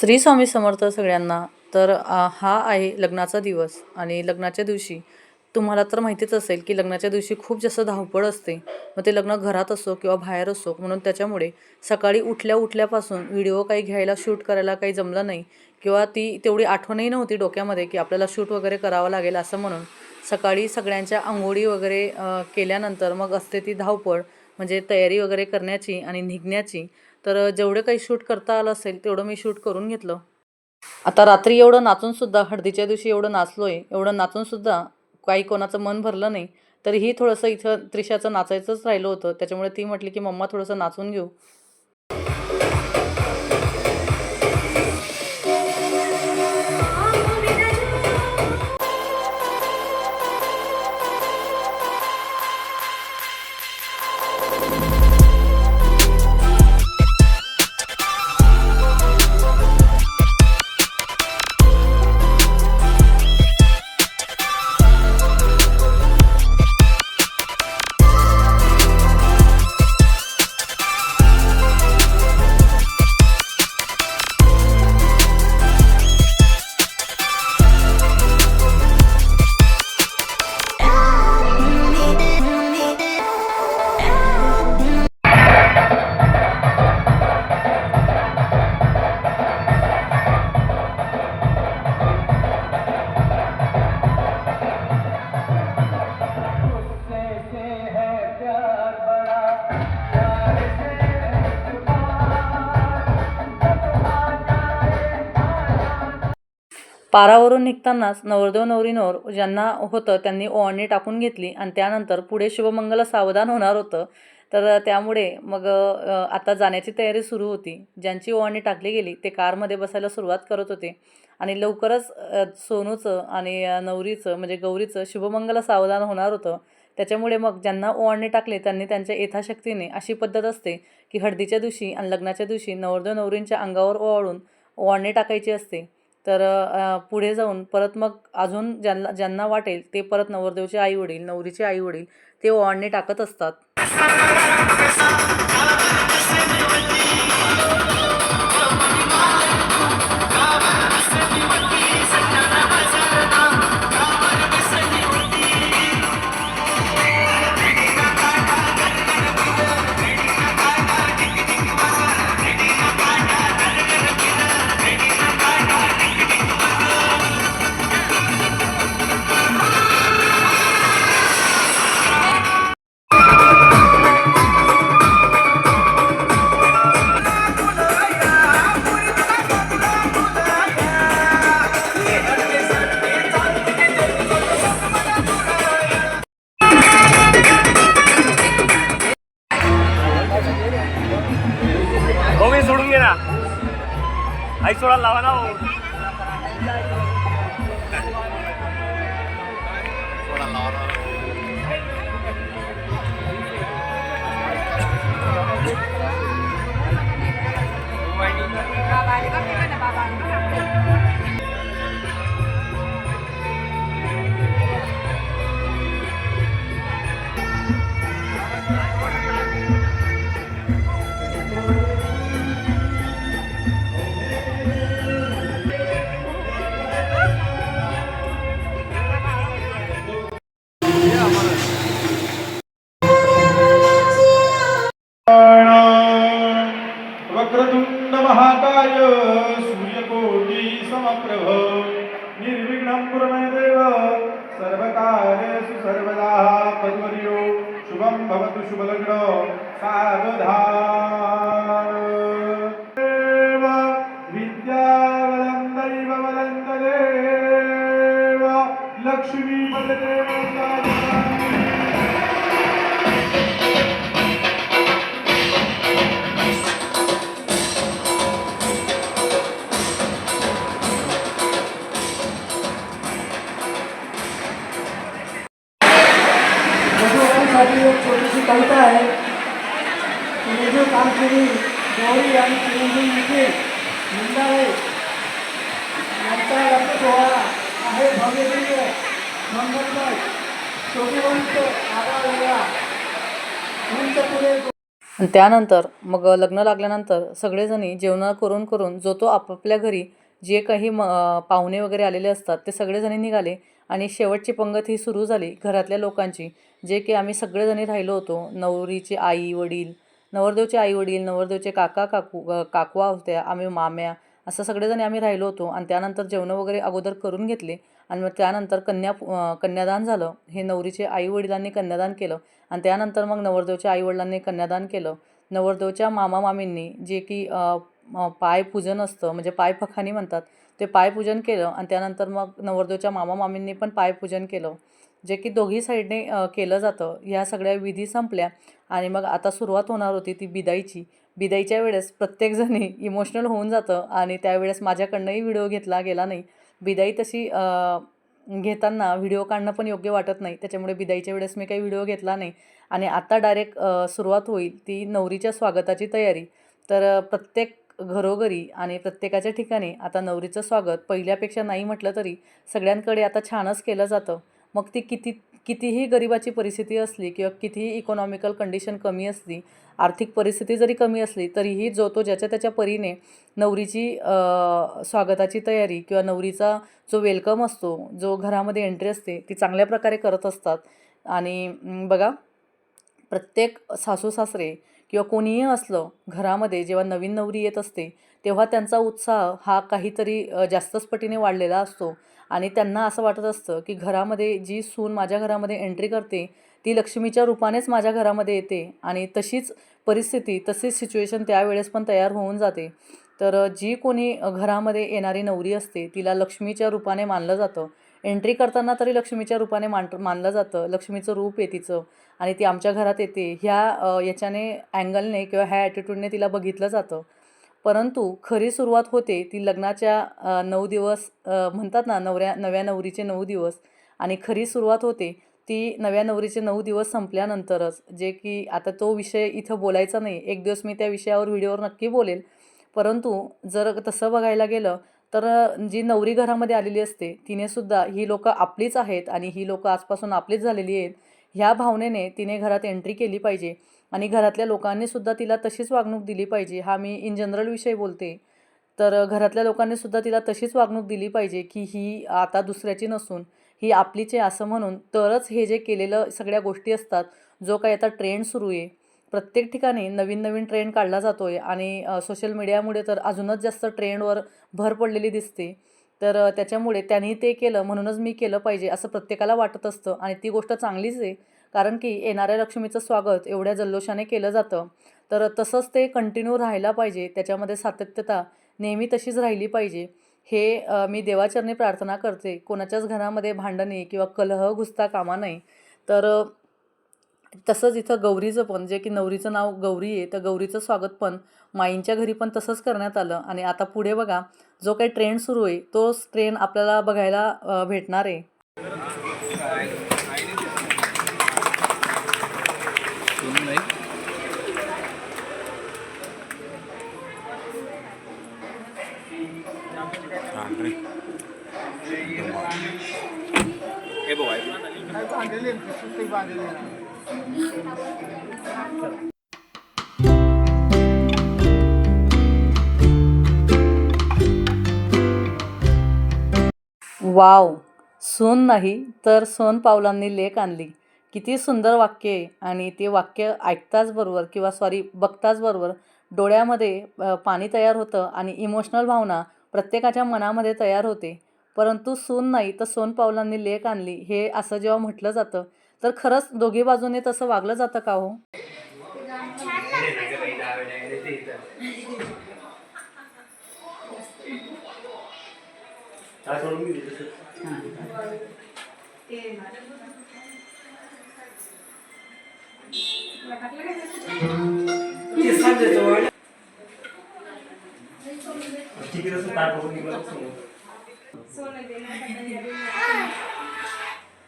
श्री स्वामी समर्थ सगळ्यांना. तर हा आहे लग्नाचा दिवस आणि लग्नाच्या दिवशी तुम्हाला तर माहितीच असेल की लग्नाच्या दिवशी खूप जास्त धावपळ असते. मग ते लग्न घरात असो किंवा बाहेर असो म्हणून त्याच्यामुळे सकाळी उठल्या उठल्यापासून व्हिडिओ काही घ्यायला शूट करायला काही जमलं नाही किंवा ती तेवढी आठवणही नव्हती डोक्यामध्ये की आपल्याला शूट वगैरे करावं लागेल असं म्हणून सकाळी सगळ्यांच्या आंघोळी वगैरे केल्यानंतर मग असते ती धावपळ. म्हणजे तयारी वगैरे करण्याची आणि निघण्याची तर जेवढं काही शूट करता आलं असेल तेवढं मी शूट करून घेतलं. आता रात्री एवढं नाचून सुद्धा हळदीच्या दिवशी एवढं नाचलोय एवढं नाचून सुद्धा काही कोणाचं मन भरलं नाही तरीही थोडंसं इथं त्रिशाचं नाचायचंच राहिलं होतं. त्याच्यामुळे ती म्हटली की मम्मा थोडंसं नाचून घेऊ. पारावरून निघतानाच नवरदेव नवरीनवर ज्यांना होतं त्यांनी ओवाळणी टाकून घेतली आणि त्यानंतर पुढे शुभमंगल सावधान होणार होतं. तर त्यामुळे मग आता जाण्याची तयारी सुरू होती. ज्यांची ओवाळणी टाकली गेली ते कारमध्ये बसायला सुरुवात करत होते. आणि लवकरच सोनूचं आणि नवरीचं म्हणजे गौरीचं शुभमंगल सावधान होणार होतं. त्याच्यामुळे मग ज्यांना ओवाळणी टाकले त्यांनी त्यांच्या यथाशक्तीने अशी पद्धत असते की हळदीच्या दिवशी आणि लग्नाच्या दिवशी नवरदेव नवरींच्या अंगावर ओवाळून ओवाळणी टाकायची असते. तर पुढे जाऊन परत मग अजून ज्यांना ज्यांना वाटेल ते परत नवरदेवचे आई वडील नवरीचे आई वडील ते ओवाळणी टाकत असतात. मी सोडून घे ना आई कविता आहे. तुम्ही जो कामगिरी गौरी आणि चिरंजीव विखे निंदाळे यांचा लग्न आहे भव्यदिव्य मंगलमय. शोभिवंत आगळा उंच पुढे आणि त्यानंतर मग लग्न लागल्यानंतर सगळेजणी जेवणं करून करून जो तो आपापल्या घरी जे काही म पाहुणे वगैरे आलेले असतात ते सगळेजणी निघाले. आणि शेवटची पंगत ही सुरू झाली घरातल्या लोकांची जे की आम्ही सगळेजणी राहिलो होतो. नवरीचे आई वडील नवरदेवचे आई वडील नवरदेवचे काका काकू काकवा होत्या आम्ही माम्या असं सगळेजणी आम्ही राहिलो होतो. आणि त्यानंतर जेवणं वगैरे अगोदर करून घेतले. आणि मग त्यानंतर कन्या कन्यादान झालं. हे नवरीचे आई वडिलांनी कन्यादान केलं. आणि त्यानंतर मग नवरदेवच्या आईवडिलांनी कन्यादान केलं. नवरदेवच्या मामा मामींनी जे की पायपूजन असतं. म्हणजे पायपखानी म्हणतात. ते पायपूजन केलं आणि त्यानंतर मग नवरदेवच्या मामा मामींनी पण पायपूजन केलं. जे की दोघी साईडने केलं जातं. ह्या सगळ्या विधी संपल्या आणि मग आता सुरुवात होणार होती ती बिदाईची. बिदाईच्या वेळेस प्रत्येकजणी इमोशनल होऊन जातं आणि त्यावेळेस माझ्याकडनंही व्हिडिओ घेतला गेला नाही. बिदाई तशी घेताना व्हिडिओ काढणं पण योग्य वाटत नाही. त्याच्यामुळे बिदाईच्या वेळेस मी काही व्हिडिओ घेतला नाही. आणि आता डायरेक्ट सुरुवात होईल ती नवरीच्या स्वागताची तयारी. तर प्रत्येक घरोघरी आणि प्रत्येकाच्या ठिकाणी आता नवरीचं स्वागत पहिल्यापेक्षा नाही म्हटलं तरी सगळ्यांकडे आता छानच केलं जातं. मग ती किती कितीही गरिबाची परिस्थिती असली किंवा कितीही इकॉनॉमिकल कंडिशन कमी असली आर्थिक परिस्थिती जरी कमी असली तरीही जो तो ज्याच्या त्याच्या परीने नवरीची स्वागताची तयारी किंवा नवरीचा जो वेलकम असतो जो घरामध्ये एंट्री असते ती चांगल्या प्रकारे करत असतात. आणि बघा प्रत्येक सासू सासरे किंवा कोणीही असलं घरामध्ये जेव्हा नवीन नवरी येत असते तेव्हा त्यांचा उत्साह हा काहीतरी जास्तच पटीने वाढलेला असतो. आणि त्यांना असं वाटत असतं की घरामध्ये जी सून माझ्या घरामध्ये एंट्री करते ती लक्ष्मीच्या रूपानेच माझ्या घरामध्ये येते आणि तशीच परिस्थिती तशीच सिच्युएशन त्यावेळेस पण तयार होऊन जाते. तर जी कोणी घरामध्ये येणारी नवरी असते तिला लक्ष्मीच्या रूपाने मानलं जातं. एंट्री करताना तरी लक्ष्मीच्या रूपाने मान मानलं जातं. लक्ष्मीचं रूप आहे तिचं आणि ती आमच्या घरात येते. ह्या याच्याने अँगलने किंवा ह्या ॲटिट्यूडने तिला बघितलं जातं. परंतु खरी सुरुवात होते ती लग्नाच्या नऊ दिवस म्हणतात ना नवऱ्या नव्या नवरीचे नऊ दिवस आणि खरी सुरुवात होते ती नव्या नवरीचे नऊ दिवस संपल्यानंतरच. जे की आता तो विषय इथं बोलायचा नाही. एक दिवस मी त्या विषयावर व्हिडिओवर नक्की बोलेल. परंतु जर तसं बघायला गेलं तर जी नवरी घरामध्ये आलेली असते तिने सुद्धा ही लोकं आपलीच आहेत आणि ही लोकं आजपासून आपलीच झालेली आहेत ह्या भावनेने तिने घरात एंट्री केली पाहिजे आणि घरातल्या लोकांनी सुद्धा तिला तशीच वागणूक दिली पाहिजे. हा मी इन जनरल विषय बोलते. तर घरातल्या लोकांनी सुद्धा तिला तशीच वागणूक दिली पाहिजे की ही आता दुसऱ्याची नसून ही आपलीच आहे असं म्हणून तरच हे जे केलेलं सगळ्या गोष्टी असतात जो काही आता ट्रेंड सुरू आहे प्रत्येक ठिकाणी नवीन नवीन ट्रेंड काढला जातो आहे आणि सोशल मीडियामुळे तर अजूनच जास्त ट्रेंडवर भर पडलेली दिसते. तर त्याच्यामुळे त्यांनी ते केलं म्हणूनच मी केलं पाहिजे असं प्रत्येकाला वाटत असतं आणि ती गोष्ट चांगलीच आहे. कारण की येणाऱ्या लक्ष्मीचं स्वागत एवढ्या जल्लोषाने केलं जातं. तर तसंच ते कंटिन्यू राहायला पाहिजे. त्याच्यामध्ये सातत्यता नेहमी तशीच राहिली पाहिजे. हे मी देवाचरणी प्रार्थना करते. कोणाच्याच घरामध्ये भांडणे किंवा कलह घुसता कामा नाही तर तसंच इथं गौरीचं पण जे की नवरीचं नाव गौरी आहे तर गौरीचं स्वागत पण माईंच्या घरी पण तसंच करण्यात आलं. आणि आता पुढे बघा जो काही ट्रेंड सुरू आहे तोच ट्रेंड आपल्याला बघायला भेटणार आहे. वाव सून नाही तर सोन पावलांनी लेख आणली. किती सुंदर वाक्य आहे आणि ते वाक्य ऐकताच बरोबर किंवा सॉरी बघताच बरोबर डोळ्यामध्ये पाणी तयार होतं आणि इमोशनल भावना प्रत्येकाच्या मनामध्ये तयार होते. परंतु सून नाही तर सोन पावलांनी लेख आणली. हे असं जेव्हा म्हटलं जातं तर खरंच दोघी बाजूने तसं वागलं जातं का हो?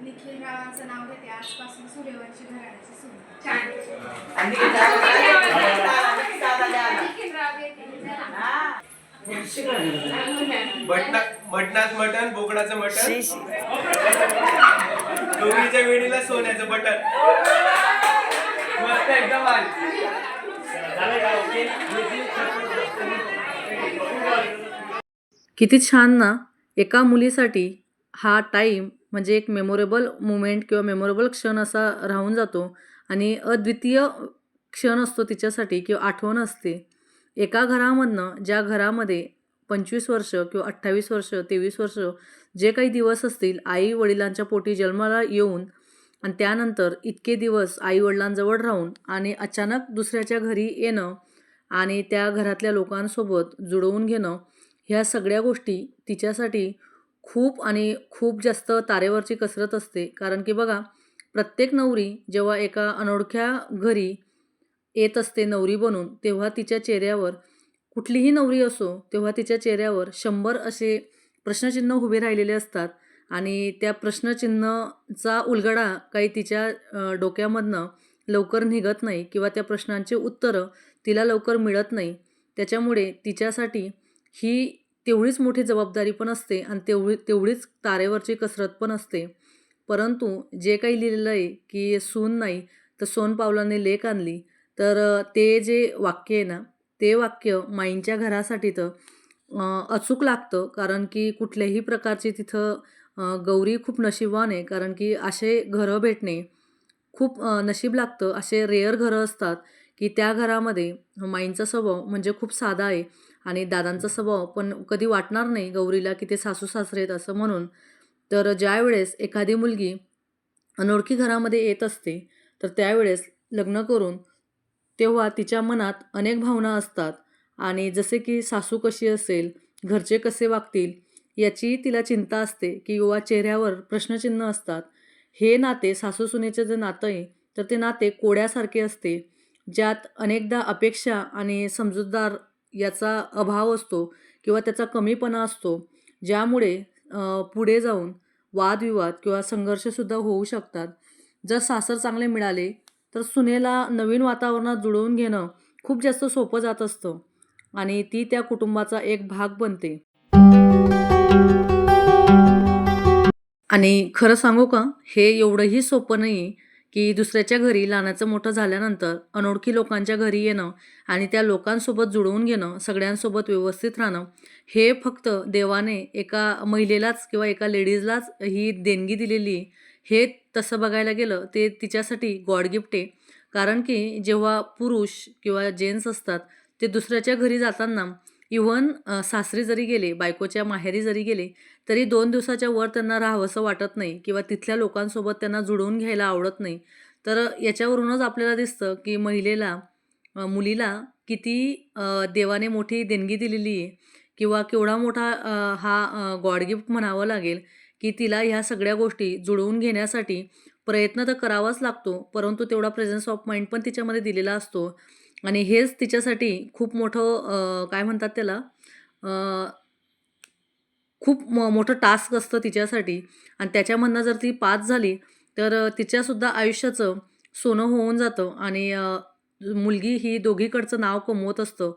निखिल रावांचं नाव घेते आजपासून सूर्यवंशी घराण्याची सून. छान. निखिल राव घेते. मटणा मटणात मटण बोकडाचं मटण. गौरीच्या वेणीला सोन्याचं बटन मस्त एकदम? किती छान ना एका मुलीसाठी हा टाईम म्हणजे एक मेमोरेबल मुमेंट किंवा मेमोरेबल क्षण असा राहून जातो. आणि अद्वितीय क्षण असतो तिच्यासाठी किंवा आठवण असते. एका घरामधनं ज्या घरामध्ये पंचवीस वर्ष किंवा अठ्ठावीस वर्ष तेवीस वर्ष जे काही दिवस असतील आई वडिलांच्या पोटी जन्माला येऊन आणि त्यानंतर इतके दिवस आई वडिलांजवळ राहून आणि अचानक दुसऱ्याच्या घरी येणं आणि त्या घरातल्या लोकांसोबत जुळवून घेणं ह्या सगळ्या गोष्टी तिच्यासाठी खूप आणि खूप जास्त तारेवरची कसरत असते. कारण की बघा प्रत्येक नवरी जेव्हा एका अनोळख्या घरी येत असते नवरी बनून तेव्हा तिच्या चेहऱ्यावर कुठलीही नवरी असो तेव्हा तिच्या चेहऱ्यावर शंभर असे प्रश्नचिन्ह उभे राहिलेले असतात. आणि त्या प्रश्नचिन्हचा उलगडा काही तिच्या डोक्यामधनं लवकर निघत नाही किंवा त्या प्रश्नांची उत्तरं तिला लवकर मिळत नाही. त्याच्यामुळे तिच्यासाठी ही तेवढीच मोठी जबाबदारी पण असते आणि तेवढी तेवढीच तारेवरची कसरत पण असते. परंतु जे काही लिहिलेलं आहे की सून नाही तर सोनपावलाने लेख लेक आणली. तर ते जे वाक्य आहे ना ते वाक्य माईंच्या घरासाठी तर अचूक लागतं. कारण की कुठल्याही प्रकारची तिथं गौरी खूप नशिबान आहे. कारण की असे घरं भेटणे खूप नशीब लागतं. असे रेअर घरं असतात की त्या घरामध्ये माईंचा स्वभाव म्हणजे खूप साधा आहे. आणि दादांचा स्वभाव पण कधी वाटणार नाही गौरीला की ते सासू सासरे आहेत असं म्हणून. तर ज्यावेळेस एखादी मुलगी अनोळखी घरामध्ये येत असते तर त्यावेळेस लग्न करून तेव्हा तिच्या मनात अनेक भावना असतात. आणि जसे की सासू कशी असेल घरचे कसे वागतील याची तिला चिंता असते किंवा चेहऱ्यावर प्रश्नचिन्ह असतात. हे नाते सासूसुनेचे जे नातं आहे तर ते नाते कोड्यासारखे असते ज्यात अनेकदा अपेक्षा आणि समजूतदार याचा अभाव असतो किंवा त्याचा कमीपणा असतो ज्यामुळे पुढे जाऊन वादविवाद किंवा संघर्षसुद्धा होऊ शकतात. जर सासर चांगले मिळाले तर सुनेला नवीन वातावरणात जुळवून घेणं खूप जास्त सोपं जात असतं आणि ती त्या कुटुंबाचा एक भाग बनते. आणि खरं सांगू का? हे एवढंही सोपं नाही की दुसऱ्याच्या घरी लहानाचं मोठं झाल्यानंतर अनोळखी लोकांच्या घरी येणं आणि त्या लोकांसोबत जुळवून घेणं सगळ्यांसोबत व्यवस्थित राहणं हे फक्त देवाने एका महिलेलाच किंवा एका लेडीजलाच ही देणगी दिलेली हे तसं बघायला गेलं ते तिच्यासाठी गॉड गिफ्ट आहे. कारण की जेव्हा पुरुष किंवा जेंट्स असतात ते दुसऱ्याच्या घरी जाताना इवन सासरी जरी गेले बायकोच्या माहेरी जरी गेले तरी दोन दिवसाच्या वर त्यांना राहावंसं वाटत नाही किंवा तिथल्या लोकांसोबत त्यांना जुळवून घ्यायला आवडत नाही. तर याच्यावरूनच आपल्याला दिसतं की महिलेला मुलीला किती देवाने मोठी देणगी दिलेली आहे किंवा केवढा मोठा हा गॉड गिफ्ट म्हणावं लागेल की तिला ह्या सगळ्या गोष्टी जुळवून घेण्यासाठी प्रयत्न तर करावाच लागतो परंतु तेवढा प्रेझन्स ऑफ माइंड पण तिच्यामध्ये दिलेला असतो. आणि हेच तिच्यासाठी खूप मोठं काय म्हणतात त्याला खूप म मोठं टास्क असतं तिच्यासाठी. आणि त्याच्यामधनं जर ती पास झाली तर तिच्यासुद्धा आयुष्याचं सोनं होऊन जातं आणि मुलगी ही दोघीकडचं नाव कमवत असतं.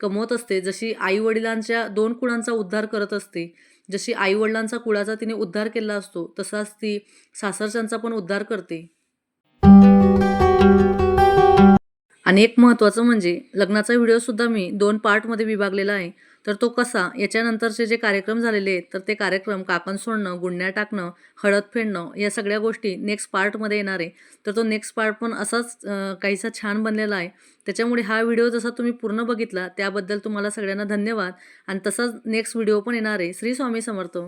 कमवत असते. जशी आईवडिलांच्या दोन कुळांचा उद्धार करत असते जशी आईवडिलांचा कुळाचा तिने उद्धार केला असतो तसाच ती सासरच्यांचा पण उद्धार करते. आणि एक महत्त्वाचं म्हणजे लग्नाचा व्हिडिओसुद्धा मी दोन पार्टमध्ये विभागलेला आहे. तर तो कसा? याच्यानंतरचे जे कार्यक्रम झालेले आहेत तर ते कार्यक्रम काकण सोडणं गुंड्या टाकणं हळद फेडणं या सगळ्या गोष्टी नेक्स्ट पार्टमध्ये येणार आहे. तर तो नेक्स्ट पार्ट पण असाच काहीसा छान बनलेला आहे. त्याच्यामुळे हा व्हिडिओ जसा तुम्ही पूर्ण बघितला त्याबद्दल तुम्हाला सगळ्यांना धन्यवाद. आणि तसाच नेक्स्ट व्हिडिओ पण येणार आहे. श्री स्वामी समर्थ.